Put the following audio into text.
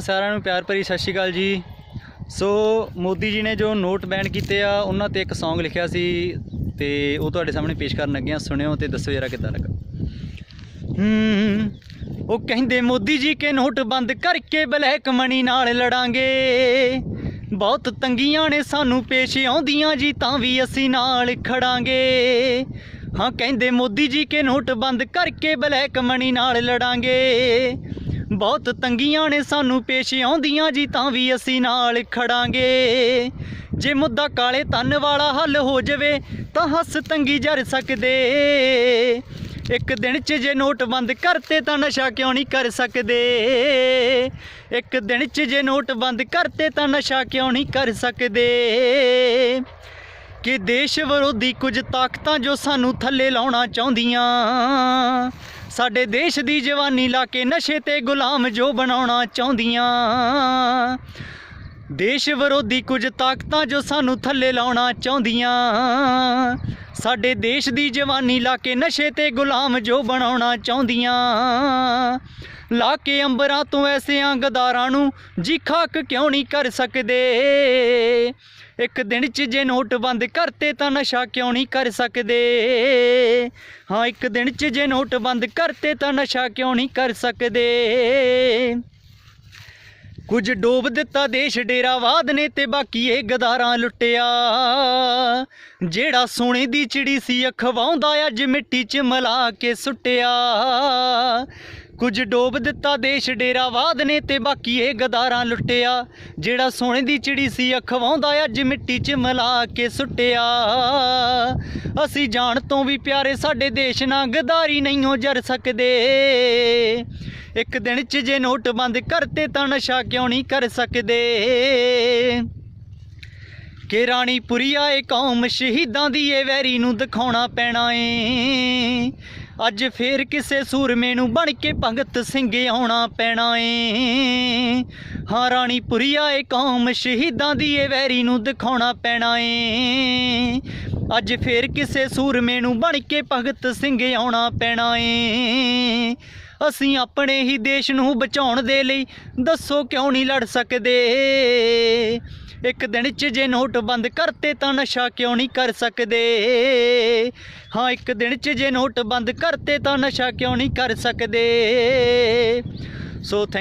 ਸਾਰਿਆਂ ਨੂੰ ਪਿਆਰ ਭਰੀ ਸਤਿ ਸ਼੍ਰੀ ਅਕਾਲ ਜੀ। ਸੋ ਮੋਦੀ ਜੀ ਨੇ ਜੋ ਨੋਟ ਬੈਨ ਕੀਤੇ ਆ, ਉਹਨਾਂ ਤੇ ਇੱਕ Song ਲਿਖਿਆ ਸੀ ਤੇ ਉਹ ਤੁਹਾਡੇ ਸਾਹਮਣੇ ਪੇਸ਼ ਕਰਨ ਲੱਗੇ ਆ, ਸੁਣਿਓ ਤੇ ਦੱਸੋ ਜਰਾ ਕਿੱਦਾਂ ਲੱਗਾ। ਹੂੰ, ਉਹ ਕਹਿੰਦੇ ਮੋਦੀ ਜੀ ਕੇ ਨੋਟ ਬੰਦ ਕਰਕੇ ਬਲੈਕ ਮਨੀ ਨਾਲ ਲੜਾਂਗੇ। ਬਹੁਤ ਤੰਗੀਆਂ ਨੇ ਸਾਨੂੰ ਪੇਸ਼ ਆਉਂਦੀਆਂ ਜੀ, ਤਾਂ ਵੀ ਅਸੀਂ ਨਾਲ ਖੜਾਂਗੇ। ਹਾਂ, ਕਹਿੰਦੇ ਮੋਦੀ ਜੀ ਕੇ ਨੋਟ ਬੰਦ ਕਰਕੇ ਬਲੈਕ ਮਨੀ ਨਾਲ ਲੜਾਂਗੇ। ਬਹੁਤ ਤੰਗੀਆਂ ਨੇ ਸਾਨੂੰ ਪੇਸ਼ ਆਉਂਦੀਆਂ ਜੀ, ਤਾਂ ਵੀ ਅਸੀਂ ਨਾਲ ਖੜਾਂਗੇ। ਜੇ ਮੁੱਦਾ ਕਾਲੇ ਤਨ ਵਾਲਾ ਹੱਲ ਹੋ ਜਾਵੇ, ਤਾਂ ਹੱਸ ਤੰਗੀ ਜਰ ਸਕਦੇ। ਇੱਕ ਦਿਨ 'ਚ ਜੇ ਨੋਟ ਬੰਦ ਕਰਤੇ, ਤਾਂ ਨਸ਼ਾ ਕਿਉਂ ਨਹੀਂ ਕਰ ਸਕਦੇ? ਇੱਕ ਦਿਨ 'ਚ ਜੇ ਨੋਟ ਬੰਦ ਕਰਤੇ, ਤਾਂ ਨਸ਼ਾ ਕਿਉਂ ਨਹੀਂ ਕਰ ਸਕਦੇ? ਕਿ ਦੇਸ਼ ਵਿਰੋਧੀ ਕੁਝ ਤਾਕਤਾਂ ਜੋ ਸਾਨੂੰ ਥੱਲੇ ਲਾਉਣਾ ਚਾਹੁੰਦੀਆਂ ਸਾਡੇ ਦੇਸ਼ ਦੀ ਜਵਾਨੀ ਲਾ ਕੇ ਨਸ਼ੇ ਤੇ ਗੁਲਾਮ ਜੋ ਬਣਾਉਣਾ ਚਾਹੁੰਦੀਆਂ। ਦੇਸ਼ ਵਿਰੋਧੀ ਕੁਝ ਤਾਕਤਾਂ ਜੋ ਸਾਨੂੰ ਥੱਲੇ ਲਾਉਣਾ ਚਾਹੁੰਦੀਆਂ। ਸਾਡੇ ਦੇਸ਼ ਦੀ ਜਵਾਨੀ ਲਾ ਕੇ ਨਸ਼ੇ ਤੇ ਗੁਲਾਮ ਜੋ ਬਣਾਉਣਾ ਚਾਹੁੰਦੀਆਂ। ਲਾ ਕੇ ਅੰਬਰਾਂ ਤੋਂ ਐਸਿਆਂ ਗਦਾਰਾਂ ਨੂੰ ਜੀ ਖਾਕ ਕਿਉਂ ਨਹੀਂ ਕਰ ਸਕਦੇ? ਇੱਕ ਦਿਨ 'ਚ ਜੇ ਨੋਟ ਬੰਦ ਕਰਤੇ ਤਾਂ ਨਸ਼ਾ ਕਿਉਂ ਨਹੀਂ ਕਰ ਸਕਦੇ? ਹਾਂ, ਇੱਕ ਦਿਨ 'ਚ ਜੇ ਨੋਟ ਬੰਦ ਕਰਤੇ ਤਾਂ ਨਸ਼ਾ ਕਿਉਂ ਨਹੀਂ ਕਰ ਸਕਦੇ? ਕੁਝ ਡੋਬ ਦਿੱਤਾ ਦੇਸ਼ ਡੇਰਾਵਾਦ ਨੇ ਤੇ ਬਾਕੀ ਇਹ ਗਦਾਰਾਂ ਲੁੱਟਿਆ। ਜਿਹੜਾ ਸੋਨੇ ਦੀ ਚਿੜੀ ਸੀ, ਅਖਵਾਉਂਦਾ ਅੱਜ ਮਿੱਟੀ 'ਚ ਮਲਾ ਕੇ ਸੁੱਟਿਆ। ਕੁਝ ਡੋਬ ਦਿੱਤਾ, ਦੇਸ਼ ਡੇਰਾਵਾਦ ਨੇ ਤੇ ਬਾਕੀ ਇਹ ਗਦਾਰਾਂ ਲੁੱਟਿਆ। ਜਿਹੜਾ ਸੋਨੇ ਦੀ ਚਿੜੀ ਸੀ ਅਖਵਾਉਂਦਾ ਅੱਜ ਮਿੱਟੀ 'ਚ ਮਿਲਾ ਕੇ ਸੁੱਟਿਆ। ਅਸੀਂ ਜਾਣ ਤੋਂ ਵੀ ਪਿਆਰੇ, ਸਾਡੇ ਦੇਸ਼ ਨਾਲ ਗਦਾਰੀ ਨਹੀਂ ਹੋ ਜਰ ਸਕਦੇ। ਇੱਕ ਦਿਨ 'ਚ ਜੇ ਨੋਟ ਬੰਦ ਕਰਤੇ, ਤਾਂ ਨਸ਼ਾ ਕਿਉਂ ਨਹੀਂ ਕਰ ਸਕਦੇ? ਕਿ ਰਾਣੀ ਪੁਰੀਆ ਏ ਕੌਮ ਸ਼ਹੀਦਾਂ ਦੀ ਏ ਵੈਰੀ ਨੂੰ ਦਿਖਾਉਣਾ ਪੈਣਾ ਏ। ਅੱਜ ਫੇਰ ਕਿਸੇ ਸੂਰਮੇ ਨੂੰ ਬਣ ਕੇ ਭਗਤ ਸਿੰਘ ਆਉਣਾ ਪੈਣਾ ਏ। ਹਾਂ, ਰਾਣੀ ਪੁਰੀਆ ਏ ਕੌਮ ਸ਼ਹੀਦਾਂ ਦੀ ਏ ਵੈਰੀ ਨੂੰ ਦਿਖਾਉਣਾ ਪੈਣਾ ਏ। ਅੱਜ ਫੇਰ ਕਿਸੇ ਸੂਰਮੇ ਨੂੰ ਬਣ ਕੇ ਭਗਤ ਸਿੰਘ ਆਉਣਾ ਪੈਣਾ ਏ। ਅਸੀਂ ਆਪਣੇ ਹੀ ਦੇਸ਼ ਨੂੰ ਬਚਾਉਣ ਦੇ ਲਈ ਦੱਸੋ ਕਿਉਂ ਨਹੀਂ ਲੜ ਸਕਦੇ? ਇੱਕ ਦਿਨ 'ਚ ਜੇ ਨੋਟ ਬੰਦ ਕਰਤੇ ਤਾਂ ਨਸ਼ਾ ਕਿਉਂ ਨਹੀਂ ਕਰ ਸਕਦੇ? ਹਾਂ, ਇੱਕ ਦਿਨ 'ਚ ਜੇ ਨੋਟ ਬੰਦ ਕਰਤੇ ਤਾਂ ਨਸ਼ਾ ਕਿਉਂ ਨਹੀਂ ਕਰ ਸਕਦੇ? So thank